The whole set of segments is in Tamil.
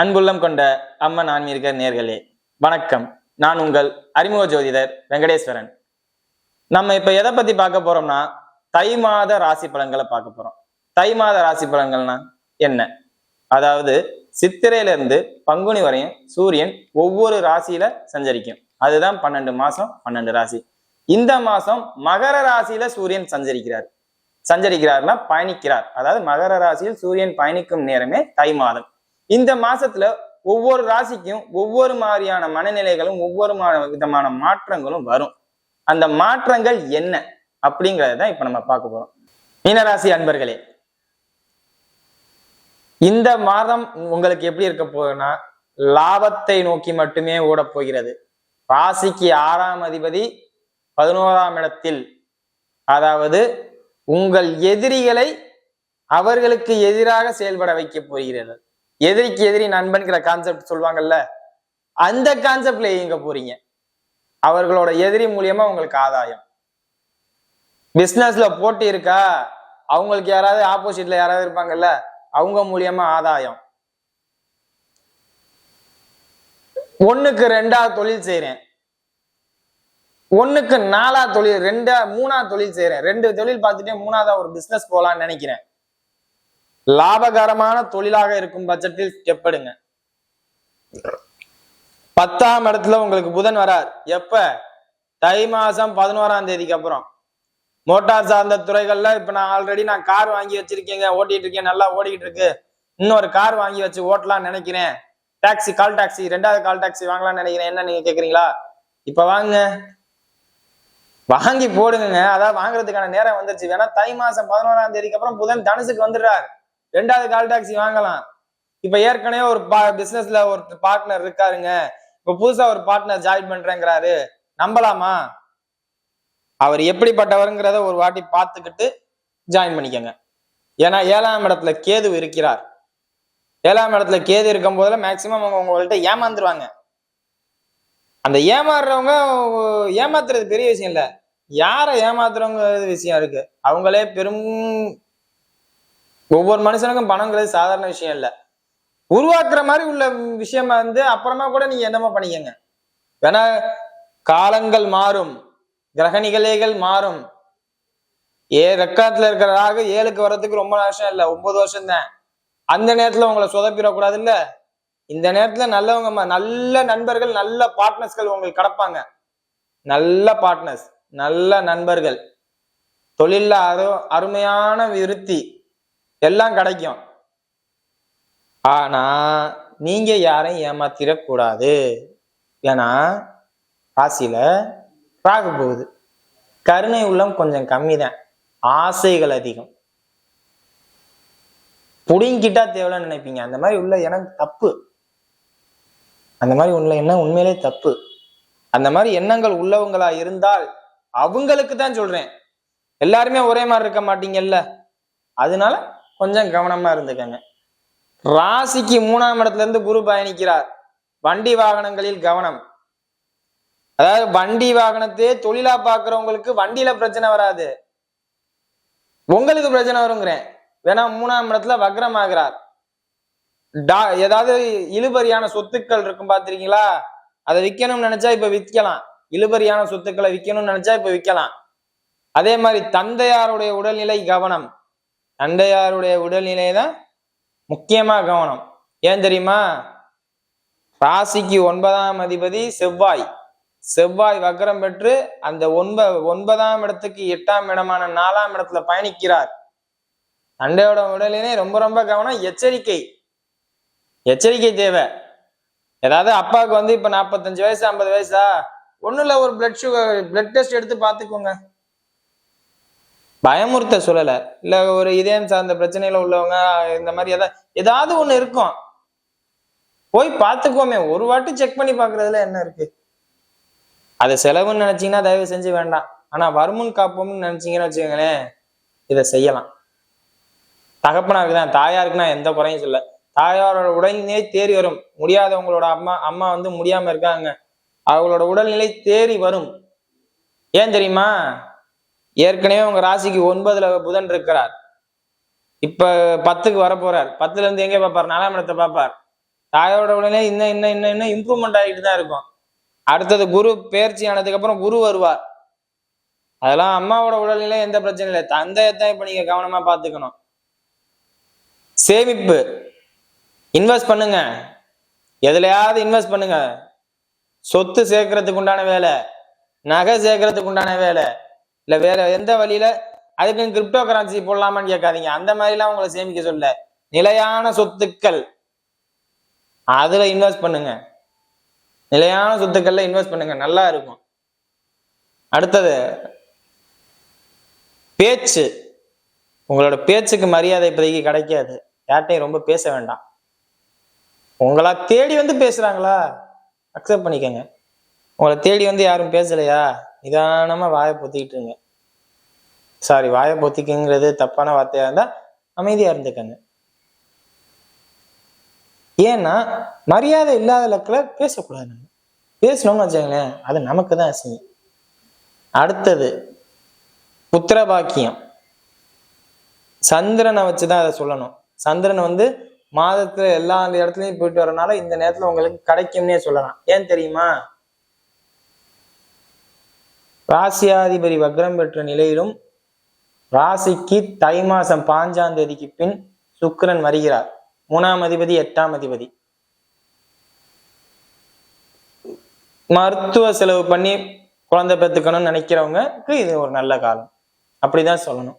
அன்புள்ளம் கொண்ட அம்மன் ஆன்மீக நேர்களே வணக்கம். நான் உங்கள் அறிமுக ஜோதிடர் வெங்கடேஸ்வரன். நம்ம இப்ப எதை பத்தி பார்க்க போறோம்னா தை மாத ராசி பலன்களை பார்க்க போறோம். தை மாத ராசி பலன்கள்னா என்ன? அதாவது சித்திரையில இருந்து பங்குனி வரையும் சூரியன் ஒவ்வொரு ராசியில சஞ்சரிக்கும். அதுதான் பன்னெண்டு மாசம் பன்னெண்டு ராசி. இந்த மாசம் மகர ராசியில சூரியன் சஞ்சரிக்கிறார். சஞ்சரிக்கிறார்னா பயணிக்கிறார். அதாவது மகர ராசியில் சூரியன் பயணிக்கும் நேரமே தை மாதம். இந்த மாசத்துல ஒவ்வொரு ராசிக்கும் ஒவ்வொரு மாதிரியான மனநிலைகளும் ஒவ்வொரு விதமான மாற்றங்களும் வரும். அந்த மாற்றங்கள் என்ன அப்படிங்கறத இப்ப நம்ம பார்க்க போறோம். மீனராசி அன்பர்களே இந்த மாதம் உங்களுக்கு எப்படி இருக்க போகுதுன்னா லாபத்தை நோக்கி மட்டுமே ஓடப் போகிறது. ராசிக்கு ஆறாம் அதிபதி பதினோராம் இடத்தில் அதாவது உங்கள் எதிரிகளை அவர்களுக்கு எதிராக செயல்பட வைக்க போகிறது எதிரிக்கு எதிரி நண்பன்கிற கான்செப்ட் சொல்லுவாங்கல்ல அந்த கான்செப்ட்ல இயங்க போறீங்க. அவர்களோட எதிரி மூலியமா உங்களுக்கு ஆதாயம். பிசினஸ்ல போட்டி இருக்கா? அவங்களுக்கு யாராவது ஆப்போசிட்ல யாராவது இருப்பாங்கல்ல அவங்க மூலியமா ஆதாயம். ஒண்ணுக்கு ரெண்டா தொழில் செய்யறேன் ஒண்ணுக்கு நாலா தொழில் ரெண்டா மூணா தொழில் செய்யறேன் ரெண்டு தொழில் பார்த்துட்டே மூணாவதா ஒரு பிசினஸ் போகலான்னு நினைக்கிறேன். லாபகரமான தொழிலாக இருக்கும் பட்சத்தில் ஸ்டெப் எடுங்க. பத்தாம் இடத்துல உங்களுக்கு புதன் வரார். எப்ப? தை மாசம் பதினோராம் தேதிக்கு அப்புறம். மோட்டார் சார்ந்த துறைகள்ல இப்ப நான் ஆல்ரெடி நான் கார் வாங்கி வச்சிருக்கேங்க ஓட்டிட்டு இருக்கேன் நல்லா ஓடிக்கிட்டு இருக்கு. இன்னொரு கார் வாங்கி வச்சு ஓட்டலாம்னு நினைக்கிறேன். டாக்ஸி கால் டாக்ஸி ரெண்டாவது கால் டாக்ஸி வாங்கலாம்னு நினைக்கிறேன். என்ன நீங்க கேக்குறீங்களா? இப்ப வாங்க. வாங்கி போடுங்க அதாவது வாங்குறதுக்கான நேரம் வந்துருச்சு. வேணா தை மாசம் பதினோராம் தேதிக்கு அப்புறம் புதன் தனுசுக்கு வந்துடுறார். ரெண்டாவது கால் டாக்ஸி வாங்கலாம். இப்ப ஏற்கனவே ஒரு பிசினஸ்ல ஒரு பார்ட்னர் இருக்காருங்க. இப்ப புதுசா ஒரு பார்ட்னர் ஜாயின் பண்றேங்கிறாரு. நம்பலாமா? அவர் எப்படிப்பட்டவருங்கிறத ஒரு வாட்டி பார்த்துக்கிட்டு ஜாயின் பண்ணிக்கோங்க. ஏன்னா ஏழாம் இடத்துல கேது இருக்கிறார். ஏழாம் இடத்துல கேது இருக்கும் போதுல மேக்சிமம் அவங்க உங்கள்கிட்ட ஏமாந்துருவாங்க. அந்த ஏமாறுறவங்க ஏமாத்துறது பெரிய விஷயம் இல்லை. யாரை ஏமாத்துறவங்க விஷயம் இருக்கு. அவங்களே பெரும் ஒவ்வொரு மனுஷனுக்கும் பணங்கிறது சாதாரண விஷயம் இல்லை. உருவாக்குற மாதிரி உள்ள விஷயமா வந்து அப்புறமா கூட நீங்க என்னமோ பண்ணிக்கங்க. வேணா காலங்கள் மாறும். கிரக மாறும். ஏ ரெக்கார்ட்ல இருக்கிற ராகு ஏழுக்கு வர்றதுக்கு ரொம்ப வருஷம் இல்லை. ஒன்பது வருஷம் தான் அந்த நேரத்துல உங்களை சொதப்பிடக்கூடாது இல்ல இந்த நேரத்துல நல்லவங்க நல்ல நண்பர்கள் நல்ல பார்ட்னர்ஸ்கள் உங்களுக்கு கிடப்பாங்க. நல்ல பார்ட்னர்ஸ் நல்ல நண்பர்கள். தொழில அரு அருமையான விருத்தி. எல்லாம் கிடைக்கும். ஆனா நீங்க யாரையும் ஏமாத்திடக்கூடாது. ஏன்னா ராசியில ராகு போகுது. கருணை உள்ளம் கொஞ்சம் கம்மி தான் ஆசைகள் அதிகம். புடிங்கிட்டா தேவையில்லைன்னு நினைப்பீங்க. அந்த மாதிரி உள்ள எனக்கு தப்பு. அந்த மாதிரி உள்ள எண்ணம் உண்மையிலே தப்பு. அந்த மாதிரி எண்ணங்கள் உள்ளவங்களா இருந்தால் அவங்களுக்கு தான் சொல்றேன். எல்லாருமே ஒரே மாதிரி இருக்க மாட்டீங்கல்ல. அதனால கொஞ்சம் கவனமா இருந்துக்கங்க. ராசிக்கு மூணாம் இடத்துல இருந்து குரு பயணிக்கிறார். வண்டி வாகனங்களில் கவனம். அதாவது வண்டி வாகனத்தையே தொழிலா பாக்குறவங்களுக்கு வண்டியில பிரச்சனை வராது. உங்களுக்கு பிரச்சனை வருங்கிறேன். வேணா மூணாம் இடத்துல வக்ரம் ஆகிறார் டா ஏதாவது இழுபறியான சொத்துக்கள் இருக்கும் பாத்திருக்கீங்களா அதை விற்கணும்னு நினைச்சா இப்ப விற்கலாம். இழுபறியான சொத்துக்களை விற்கணும்னு நினைச்சா இப்ப விற்கலாம். அதே மாதிரி தந்தையாருடைய உடல்நிலை கவனம். அண்டையாருடைய உடல்நிலை தான் முக்கியமாக கவனம். ஏன் தெரியுமா? ராசிக்கு ஒன்பதாம் அதிபதி செவ்வாய். செவ்வாய் வக்கரம் பெற்று அந்த ஒன்ப ஒன்பதாம் இடத்துக்கு எட்டாம் இடமான நாலாம் இடத்துல பயணிக்கிறார். அண்டையோட உடலினே ரொம்ப ரொம்ப கவனம் எச்சரிக்கை. எச்சரிக்கை தேவை. ஏதாவது அப்பாவுக்கு வந்து இப்ப நாற்பத்தஞ்சு வயசு ஐம்பது வயசா? ஒன்றும் இல்ல ஒரு பிளட் சுகர் பிளட் டெஸ்ட் எடுத்து பாத்துக்கோங்க பயமுறுத்த சொல்லலை. இல்லை ஒரு இதயம் சார்ந்த பிரச்சனையில உள்ளவங்க இந்த மாதிரி ஏதாவது ஏதாவது ஒன்று இருக்கும். போய் பார்த்துக்கோமே ஒரு வாட்டி செக் பண்ணி பார்க்கறதுல என்ன இருக்கு? அது செலவுன்னு நினைச்சீங்கன்னா தயவு செஞ்சு வேண்டாம். ஆனா வருமுன் காப்போம்னு நினைச்சீங்கன்னு வச்சுக்கோங்களேன் இதை செய்யலாம். தகப்பனாருக்கு தான் தாயாருக்கு நான் எந்த குறையும் சொல்ல தாயாரோட உடல்நிலை தேறி வரும். முடியாதவங்களோட அம்மா அம்மா வந்து முடியாம இருக்காங்க. அவங்களோட உடல்நிலை தேறி வரும். ஏன் தெரியுமா? ஏற்கனவே உங்க ராசிக்கு ஒன்பதுல புதன் இருக்கிறார். இப்ப பத்துக்கு வர போறார் பத்துல இருந்து எங்க பார்ப்பார் நாலாம் இடத்தை பார்ப்பார் தாயோட உடனே இன்னும் இன்னும் இன்னும் இன்னும் இம்ப்ரூவ்மெண்ட் ஆகிட்டு தான் இருக்கும். அடுத்தது குரு பேர்ச்சி ஆனதுக்கு அப்புறம் குரு வருவார். அதெல்லாம் அம்மாவோட உடல்நிலை எந்த பிரச்சனையும் இல்லை. தந்தையை தான் இப்ப நீங்க கவனமா பாத்துக்கணும் சேமிப்பு. இன்வெஸ்ட் பண்ணுங்க. எதுலையாவது இன்வெஸ்ட் பண்ணுங்க. சொத்து சேர்க்கறதுக்கு உண்டான வேலை. நகை சேர்க்கறதுக்கு உண்டான வேலை. இல்ல வேற எந்த வழியில அதுக்கு கிரிப்டோ கரன்சி போடலாமான்னு கேட்காதீங்க. அந்த மாதிரிலாம் உங்களை சேமிக்க சொல்ல. நிலையான சொத்துக்கள். அதுல இன்வெஸ்ட் பண்ணுங்க. நிலையான சொத்துக்கள்ல இன்வெஸ்ட் பண்ணுங்க. நல்லா இருக்கும். அடுத்தது பேச்சு. உங்களோட பேச்சுக்கு மரியாதை இப்போதைக்கு கிடைக்காது. யார்கிட்டையும் ரொம்ப பேச வேண்டாம். உங்களா தேடி வந்து பேசுறாங்களா? அக்செப்ட் பண்ணிக்கோங்க. உங்களை தேடி வந்து யாரும் பேசலையா? நிதானமாக வாயை பொத்திக்கிட்டு இருங்க. சாரி வாயை பொத்திக்குங்கிறது தப்பான வார்த்தையாக இருந்தால் அமைதியாக இருந்துக்கங்க. ஏன்னா மரியாதை இல்லாத லக்கில் பேசக்கூடாது நம்ம பேசணும்னு வச்சுக்கோங்களேன் அது நமக்கு தான் அசிங்கம். அடுத்தது புத்திர பாக்கியம் சந்திரனை வச்சுதான் அதை சொல்லணும். சந்திரன் வந்து மாதத்துல எல்லா அந்த போயிட்டு வரனால இந்த நேரத்துல உங்களுக்கு கிடைக்கும்னே சொல்லலாம். ஏன் தெரியுமா? ராசியாதிபதி வக்ரம் பெற்ற நிலையிலும் ராசிக்கு தை மாசம் பாஞ்சாம் தேதிக்கு பின் சுக்கிரன் வருகிறார். மூணாம் அதிபதி எட்டாம் அதிபதி. மருத்துவ செலவு பண்ணி குழந்தை பெற்றுக்கணும்னு நினைக்கிறவங்களுக்கு இது ஒரு நல்ல காலம். அப்படிதான் சொல்லணும்.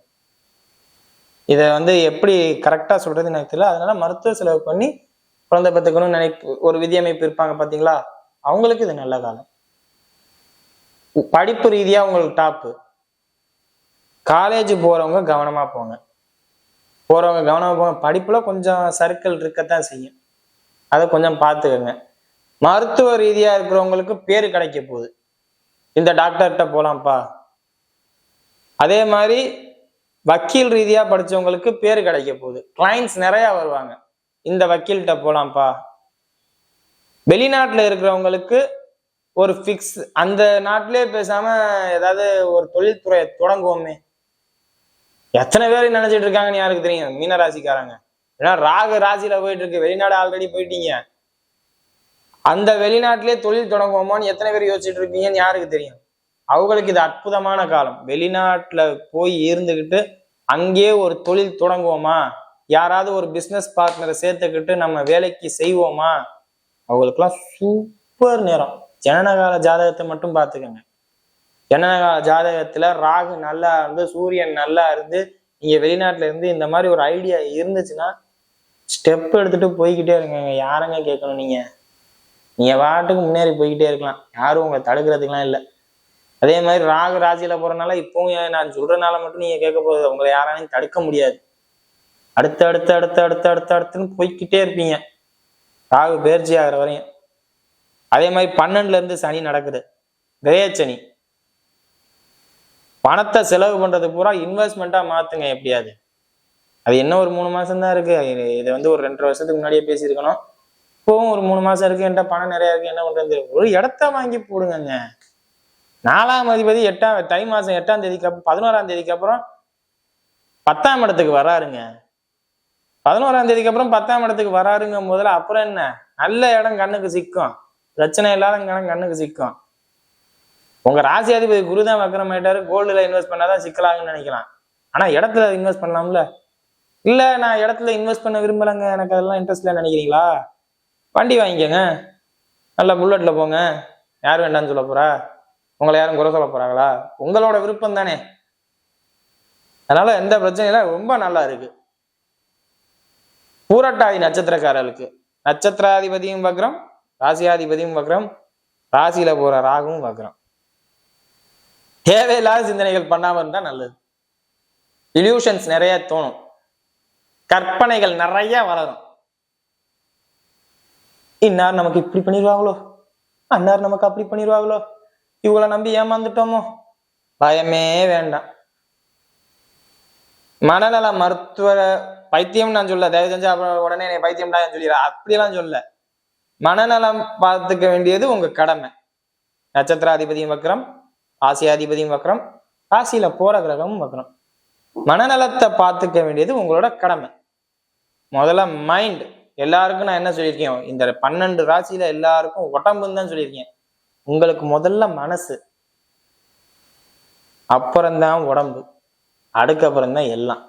இதை வந்து எப்படி கரெக்டாக சொல்றது எனக்கு தெரியல. அதனால மருத்துவ செலவு பண்ணி குழந்தை பெற்றுக்கணும்னு நினை ஒரு விதியமைப்பு இருப்பாங்க பார்த்தீங்களா அவங்களுக்கு இது நல்ல காலம். படிப்பு ரீதியாக உங்களுக்கு டாப்பு காலேஜ் போகிறவங்க கவனமாக போங்க. போகிறவங்க கவனமாக போங்க. படிப்பில் கொஞ்சம் சர்க்கிள் இருக்கத்தான் செய்யும். அதை கொஞ்சம் பார்த்துக்கோங்க. மருத்துவ ரீதியாக இருக்கிறவங்களுக்கு பேர் கிடைக்க போகுது. இந்த டாக்டர்கிட்ட போகலாம்ப்பா அதே மாதிரி வக்கீல் ரீதியாக படித்தவங்களுக்கு பேர் கிடைக்க போகுது. கிளைண்ட்ஸ் நிறையா வருவாங்க. இந்த வக்கீல்கிட்ட போகலாம்ப்பா வெளிநாட்டில் இருக்கிறவங்களுக்கு ஒரு ஃபிக்ஸ் அந்த நாட்டிலே பேசாம ஏதாவது ஒரு தொழில்துறையை தொடங்குவோமே. எத்தனை பேர் நினைச்சிட்டு இருக்காங்கன்னு யாருக்கு தெரியும்? மீன ராசிக்காரங்க ஏன்னா ராகு ராசியில போயிட்டு இருக்கு வெளிநாடு ஆல்ரெடி போயிட்டீங்க. அந்த வெளிநாட்டிலே தொழில் தொடங்குவோமான்னு எத்தனை பேர் யோசிச்சுட்டு இருப்பீங்கன்னு யாருக்கு தெரியும்? அவங்களுக்கு இது அற்புதமான காலம். வெளிநாட்டுல போய் இருந்துகிட்டு அங்கேயே ஒரு தொழில் தொடங்குவோமா? யாராவது ஒரு பிசினஸ் பார்ட்னரை சேர்த்துக்கிட்டு நம்ம வேலைக்கு செய்வோமா? அவங்களுக்குலாம் சூப்பர் நேரம். ஜனனகால ஜாதகத்தை மட்டும் பார்த்துக்கோங்க. ஜனனகால ஜாதகத்துல ராகு நல்லா இருந்து சூரியன் நல்லா இருந்து நீங்க வெளிநாட்டுல இருந்து இந்த மாதிரி ஒரு ஐடியா இருந்துச்சுன்னா ஸ்டெப் எடுத்துட்டு போய்கிட்டே இருக்கங்க யாருங்க கேட்கணும் நீங்க? நீங்க பாட்டுக்கு முன்னேறி போய்கிட்டே இருக்கலாம். யாரும் உங்களை தடுக்கிறதுக்கெல்லாம் இல்லை. அதே மாதிரி ராகு ராசியில போறதுனால இப்பவும் நான் சொல்றதுனால மட்டும் நீங்க கேட்க போகுது உங்களை யாராலையும் தடுக்க முடியாது. அடுத்து அடுத்து அடுத்து அடுத்து அடுத்து அடுத்துன்னு போய்க்கிட்டே இருப்பீங்க. ராகு பேர்ச்சி ஆகிற வரையும். அதே மாதிரி பன்னெண்டுல இருந்து சனி நடக்குது. கிரயச்சனி பணத்தை செலவு பண்றது பூரா இன்வெஸ்ட்மெண்ட்டா மாத்துங்க எப்படியாவது அது என்ன ஒரு மூணு மாசம் தான் இருக்கு. இதை வந்து ஒரு ரெண்டரை வருஷத்துக்கு முன்னாடியே பேசியிருக்கணும். இப்போவும் ஒரு மூணு மாசம் இருக்கு. என்கிட்ட பணம் நிறைய இருக்கு. என்ன பண்றது? ஒரு இடத்த வாங்கி போடுங்க நாலாம் அதிபதி எட்டாம் தை மாசம் எட்டாம் தேதிக்கு அப்புறம் பதினோராம் தேதிக்கு அப்புறம் பத்தாம் இடத்துக்கு வராருங்க. பதினோராம் தேதிக்கு அப்புறம் பத்தாம் இடத்துக்கு வராருங்க. முதல்ல அப்புறம் என்ன? நல்ல இடம் கண்ணுக்கு சிக்கும். பிரச்சனை இல்லாத கண்ணுக்கு சிக்கும். உங்க ராசி அதிபதி குரு தான் வக்கரம் ஆயிட்டாரு கோல்டுல இன்வெஸ்ட் பண்ணாதான் சிக்கலாகுன்னு நினைக்கலாம். ஆனா இடத்துல இன்வெஸ்ட் பண்ணலாம்ல? இல்ல நான் இடத்துல இன்வெஸ்ட் பண்ண விரும்பலைங்க எனக்கு அதெல்லாம் இன்ட்ரெஸ்ட் இல்லை நினைக்கிறீங்களா? வண்டி வாங்கிக்கோங்க. நல்லா புல்லட்ல போங்க. யார் வேண்டாம்னு சொல்ல போறா? உங்களை யாரும் குறை சொல்ல போறாங்களா? உங்களோட விருப்பம் தானே. அதனால எந்த பிரச்சனையும் இல்லை ரொம்ப நல்லா இருக்கு. பூரட்டாதி நட்சத்திரக்காரர்களுக்கு. நட்சத்திராதிபதியும் வக்ரம் ராசியாதிபதியும் வக்ரம் ராசியில போற ராகுவும் வக்ரம். தேவையில்லாத சிந்தனைகள் பண்ணாம இருந்தா நல்லது. இல்யூஷன்ஸ் நிறைய தோணும். கற்பனைகள் நிறைய வளரும். இன்னார் நமக்கு இப்படி பண்ணிடுவாங்களோ அன்னார் நமக்கு அப்படி பண்ணிடுவாங்களோ இவங்கள நம்பி ஏமாந்துட்டோமோ? பயமே வேண்டாம். மனநல மருத்துவ பைத்தியம் நான் சொல்ல தயவு செஞ்சு உடனே என்னை பைத்தியம்டா சொல்லிடுறேன் அப்படியெல்லாம் சொல்ல. மனநலம் பார்த்துக்க வேண்டியது உங்க கடமை. நட்சத்திராதிபதியும் வக்கரம் ஆசியாதிபதியும் வக்கரம் ராசியில போற கிரகமும் வக்கரம் மனநலத்தை பார்த்துக்க வேண்டியது உங்களோட கடமை. முதல்ல மைண்ட் எல்லாருக்கும் நான் என்ன சொல்லியிருக்கேன்? இந்த பன்னெண்டு ராசியில எல்லாருக்கும் உடம்புன்னு தான் சொல்லியிருக்கேன். உங்களுக்கு முதல்ல மனசு. அப்புறம்தான் உடம்பு. அதுக்கப்புறம் தான் எல்லாம்.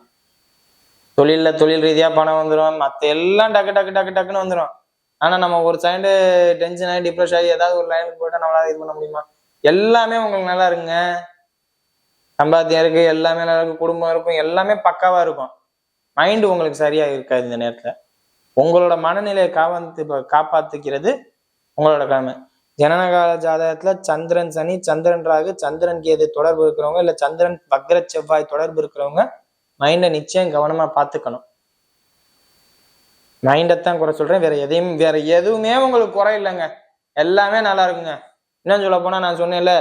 தொழிலில் தொழில் ரீதியா பணம் வந்துடும் மற்ற எல்லாம் டக்கு டக்கு டக்கு டக்குன்னு வந்துடும் ஆனா நம்ம ஒரு சைடு டென்ஷன் ஆகி டிப்ரெஷ் ஆகி ஏதாவது ஒரு லைனுக்கு போயிட்டா நம்மளால இது பண்ண முடியுமா? எல்லாமே உங்களுக்கு நல்லா இருக்குங்க. சம்பாத்தியம் இருக்கு எல்லாமே நல்லா இருக்கு குடும்பம் இருக்கும் எல்லாமே பக்காவா இருக்கும். மைண்டு உங்களுக்கு சரியா இருக்காது இந்த நேரத்துல. உங்களோட மனநிலையை காவந்து காப்பாத்துக்கிறது உங்களோட கடமை. ஜனனகால ஜாதகத்துல சந்திரன் சனி சந்திரன் ராகு சந்திரன் கேது தொடர்பு இருக்கிறவங்க இல்ல சந்திரன் வக்ர செவ்வாய் தொடர்பு இருக்கிறவங்க மைண்டை நிச்சயம் கவனமா பார்த்துக்கணும். மைண்டை தான் குறை சொல்கிறேன் வேற எதையும் வேற எதுவுமே உங்களுக்கு குறை இல்லைங்க. எல்லாமே நல்லா இருக்குங்க. இன்னும் சொல்ல போனால் நான் சொன்னேன்ல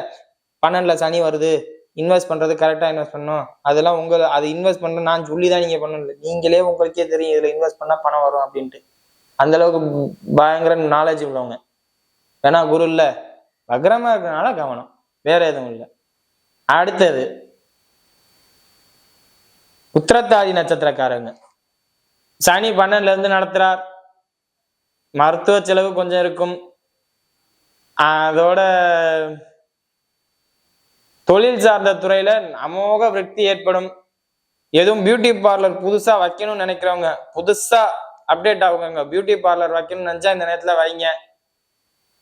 பன்னெண்டில் சனி வருது. இன்வெஸ்ட் பண்ணுறது கரெக்டாக இன்வெஸ்ட் பண்ணணும். அதெல்லாம் உங்களை அது இன்வெஸ்ட் பண்றது நான் சொல்லி தான் நீங்கள் பண்ணணும். நீங்களே உங்களுக்கே தெரியும் இதில் இன்வெஸ்ட் பண்ணால் பணம் வரும் அப்படின்ட்டு. அந்த அளவுக்கு பயங்கர நாலேஜ் உள்ளவங்க. வேணா குரு இல்லை. வக்ரமா இருக்கிறனால கவனம். வேற எதுவும் இல்லை. அடுத்தது உத்திரத்தாதி நட்சத்திரக்காரங்க. சனி பன்னெண்டுல இருந்து நடத்துறார். மருத்துவ செலவு கொஞ்சம் இருக்கும். அதோட தொழில் சார்ந்த துறையில அமோக விருத்தி ஏற்படும். எதுவும் பியூட்டி பார்லர் புதுசா வைக்கணும்னு நினைக்கிறவங்க புதுசா அப்டேட் ஆகுங்க பியூட்டி பார்லர் வைக்கணும்னு நினைச்சா இந்த நேரத்துல வைங்க.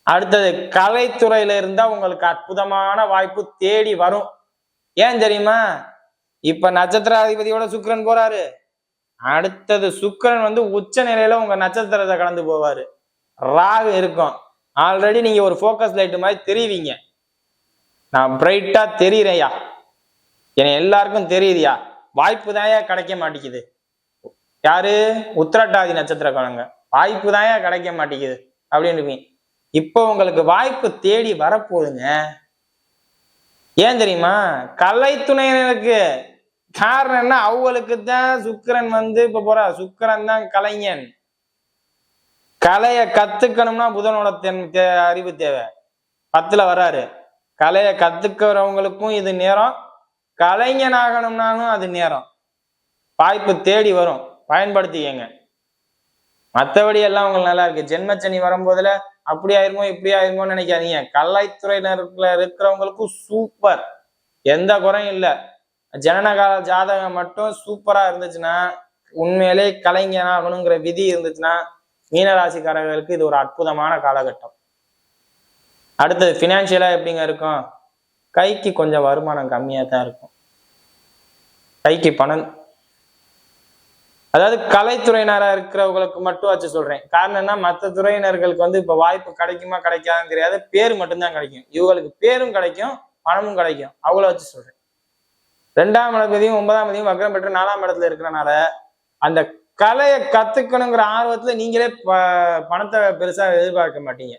அடுத்தது கலைத்துறையில இருந்தா உங்களுக்கு அற்புதமான வாய்ப்பு தேடி வரும். ஏன் தெரியுமா? இப்ப நட்சத்திராதிபதியோட சுக்கரன் போறாரு. அடுத்தது சுக்கரன் வந்து உச்ச நிலையில உங்க நட்சத்திரத்தை கடந்து போவாரு. ராகு இருக்கும். ஆல்ரெடி நீங்க ஒரு ஃபோக்கஸ் லைட் மாதிரி தெரியுவீங்க நான் பிரைட்டா தெரியுறேயா என எல்லாருக்கும் தெரியுதுயா. வாய்ப்பு தான் கிடைக்க மாட்டேங்குது. யாரு? உத்திரட்டாதி நட்சத்திரக்காரங்க. வாய்ப்பு தான் கிடைக்க மாட்டேங்குது. அப்படின்னு இப்போ உங்களுக்கு வாய்ப்பு தேடி வரப்போகுதுங்க. ஏன் தெரியுமா? கலைத்துணையினருக்கு காரணம் என்ன? அவங்களுக்கு தான் சுக்கிரன் வந்து இப்ப போற. சுக்கரன் தான் கலைஞன். கலைய கத்துக்கணும்னா புதனோட தென் அறிவு தேவை. பத்துல வராரு கலைய கத்துக்கிறவங்களுக்கும் இது நேரம். கலைஞன் ஆகணும்னாலும் அது நேரம். வாய்ப்பு தேடி வரும். பயன்படுத்திக்கங்க. மற்றபடி எல்லாம் உங்களுக்கு நல்லா இருக்கு. ஜென்மச்சனி வரும்போதுல அப்படி ஆயிருமோ இப்படி ஆயிருமோன்னு நினைக்காதீங்க. கலைத்துறையினருக்குள்ள இருக்கிறவங்களுக்கும் சூப்பர் எந்த குறையும் இல்லை. ஜனனகால ஜாதகம் மட்டும் சூப்பரா இருந்துச்சுன்னா உண்மையிலே கலைஞனாகணுங்கிற விதி இருந்துச்சுன்னா மீனராசிக்காரர்களுக்கு இது ஒரு அற்புதமான காலகட்டம். அடுத்தது ஃபினான்ஷியலா எப்படிங்க இருக்கும்? கைக்கு கொஞ்சம் வருமானம் கம்மியா தான் இருக்கும். கைக்கு பணம். அதாவது கலைத்துறையினராக இருக்கிறவங்களுக்கு மட்டும் வச்சு சொல்றேன். காரணம் என்ன? மற்ற துறையினர்களுக்கு வந்து இப்போ வாய்ப்பு கிடைக்குமா கிடைக்காதுன்னு தெரியாது. பேர் மட்டும்தான் கிடைக்கும். இவங்களுக்கு பேரும் கிடைக்கும் பணமும் கிடைக்கும். அவ்வளோ வச்சு சொல்றேன். ரெண்டாம் இடத்தையும் ஒன்பதாம் இடத்தையும் வக்ரம் பெற்று நாலாம் இடத்துல இருக்கிறனால அந்த கலையை கத்துக்கணுங்கிற ஆர்வத்துல நீங்களே ப- பணத்தை பெருசா எதிர்பார்க்க மாட்டீங்க.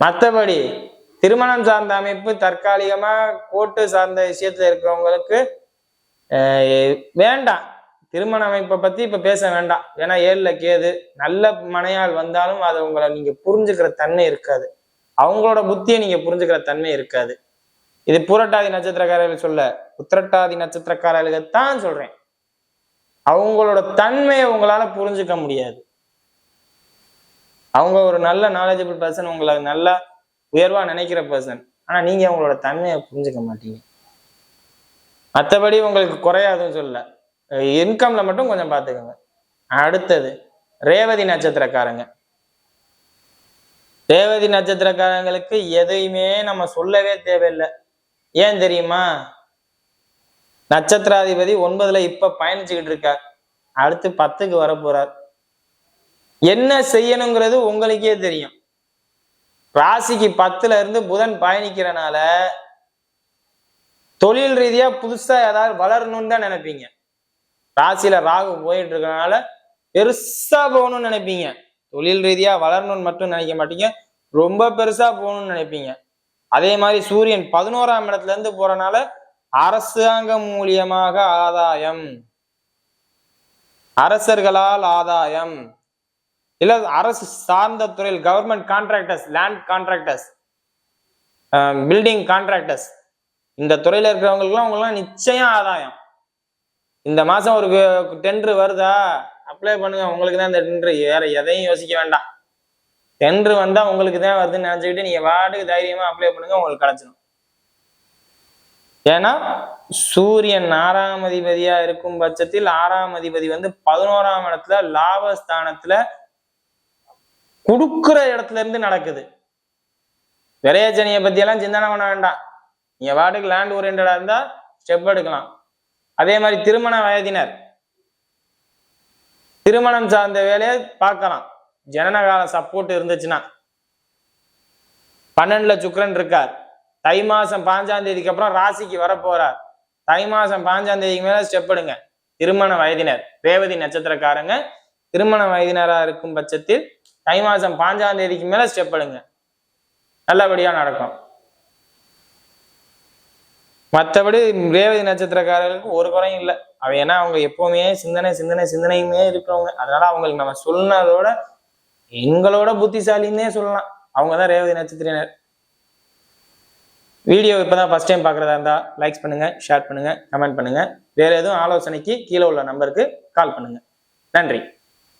மற்றபடி திருமணம் சார்ந்த அமைப்பு தற்காலிகமா கோட்டு சார்ந்த விஷயத்துல இருக்கிறவங்களுக்கு வேண்டாம். திருமண அமைப்பை பத்தி இப்ப பேச வேண்டாம். ஏன்னா ஏழுல கேது நல்ல மனையால் வந்தாலும் அதை உங்களை நீங்க புரிஞ்சுக்கிற தன்மை இருக்காது. அவங்களோட புத்தியை நீங்க புரிஞ்சுக்கிற தன்மை இருக்காது. இது புரட்டாதி நட்சத்திரக்காரர்கள் சொல்ல உத்திரட்டாதி நட்சத்திரக்காரர்களுக்கு தான் சொல்றேன். அவங்களோட தன்மையை உங்களால புரிஞ்சுக்க முடியாது. அவங்க ஒரு நல்ல நாலேஜபிள் பர்சன் உங்களை நல்லா உயர்வா நினைக்கிற பர்சன் ஆனா நீங்க அவங்களோட தன்மையை புரிஞ்சுக்க மாட்டீங்க. மற்றபடி உங்களுக்கு குறையாதுன்னு சொல்ல. இன்கம்ல மட்டும் கொஞ்சம் பார்த்துக்கோங்க. அடுத்தது ரேவதி நட்சத்திரக்காரங்க. ரேவதி நட்சத்திரக்காரங்களுக்கு எதையுமே நம்ம சொல்லவே தேவையில்லை. ஏன் தெரியுமா? நட்சத்திராதிபதி ஒன்பதுல இப்ப பயணிச்சுக்கிட்டு இருக்கார். அடுத்து பத்துக்கு வர போறார் என்ன செய்யணுங்கிறது உங்களுக்கே தெரியும். ராசிக்கு பத்துல இருந்து புதன் பயணிக்கிறனால தொழில் ரீதியா புதுசா ஏதாவது வளரணும்னு தான் நினைப்பீங்க. ராசியில ராகு போயிட்டு இருக்கனால பெருசா போகணும்னு நினைப்பீங்க. தொழில் ரீதியா வளரணும்னு மட்டும் நினைக்க மாட்டீங்க. ரொம்ப பெருசா போகணும்னு நினைப்பீங்க. அதே மாதிரி சூரியன் பதினோராம் இடத்துல இருந்து போறனால அரசாங்கம் மூலியமாக ஆதாயம். அரசர்களால் ஆதாயம். இல்ல அரசு சார்ந்த துறையில் government contractors land contractors building contractors இந்த துறையில இருக்கிறவங்களுக்குலாம் அவங்களாம் நிச்சயம் ஆதாயம். இந்த மாசம் ஒரு டெண்டர் வருதா? அப்ளை பண்ணுங்க. உங்களுக்கு தான் இந்த டெண்டர் வேற எதையும் யோசிக்க வேண்டாம். டெண்டர் வந்தா உங்களுக்கு தான் வருதுன்னு நினைச்சுக்கிட்டு நீங்க வாட்டுக்கு தைரியமா அப்ளை பண்ணுங்க உங்களுக்கு கிடைச்சிடும் ஏன்னா சூரியன் ஆறாம் அதிபதியா இருக்கும் பட்சத்தில் ஆறாம் அதிபதி வந்து பதினோராம் இடத்துல லாபஸ்தானத்துல கொடுக்குற இடத்துல இருந்து நடக்குது. விரையச்சனியை பத்தி எல்லாம் சிந்தனை பண்ண வேண்டாம். நீங்க வாட்டுக்கு லேண்ட் ஓரியன்டா இருந்தா ஸ்டெப் எடுக்கலாம். அதே மாதிரி திருமண வயதினர். திருமணம் சார்ந்த வேலையை பார்க்கலாம். ஜனனகால சப்போர்ட் இருந்துச்சுன்னா பன்னெண்டுல சுக்கரன் இருக்கார். தை மாசம் பாஞ்சாம் தேதிக்கு அப்புறம் ராசிக்கு வர போறார் தை மாசம் பாஞ்சாம் தேதிக்கு மேல ஸ்டெப் எடுங்க. திருமண வயதினர் ரேவதி நட்சத்திரக்காரங்க திருமண வயதினரா இருக்கும் பட்சத்தில் தை மாசம் பாஞ்சாம் தேதிக்கு மேல ஸ்டெப் எடுங்க. நல்லபடியா நடக்கும். மற்றபடி ரேவதி நட்சத்திரக்காரர்களுக்கு ஒரு குறையும் இல்லை. அவ ஏன்னா அவங்க எப்பவுமே சிந்தனை சிந்தனை சிந்தனையுமே இருக்கிறவங்க. அதனால அவங்களுக்கு நம்ம சொன்னதோட எங்களோட புத்திசாலின்னே சொல்லலாம். அவங்க தான் ரேவதி நட்சத்திரியினர் வீடியோ இப்பதான் ஃபர்ஸ்ட் டைம் பார்க்குறதா இருந்தால் லைக்ஸ் பண்ணுங்க ஷேர் பண்ணுங்க கமெண்ட் பண்ணுங்க. வேற எதுவும் ஆலோசனைக்கு கீழே உள்ள நம்பருக்கு கால் பண்ணுங்க. நன்றி.